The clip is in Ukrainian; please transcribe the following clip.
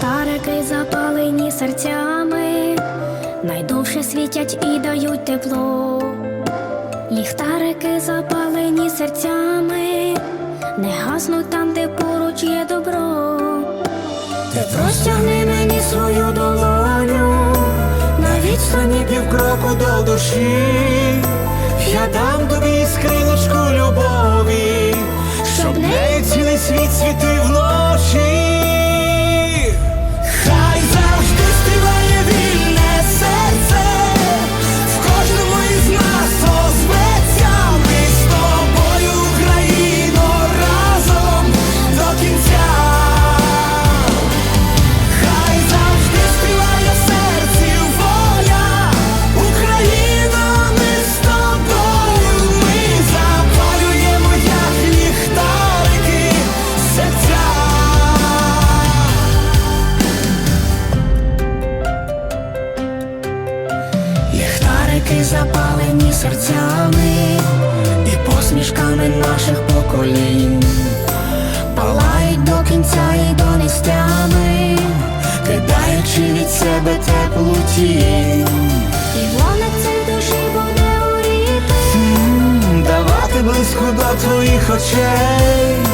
Ліхтарики запалені серцями, найдовше світять і дають тепло. Ліхтарики запалені серцями, не гаснуть там, де поруч є добро. Ти простягни мені свою долоню, На відстані півкроку до душі, ліхтарики запалені серцями і посмішками наших поколінь. Палають до кінця і до нестями, Кидаючи від себе теплу тінь, і вогник цей душі буде горіти. М, давати близько до твоїх очей.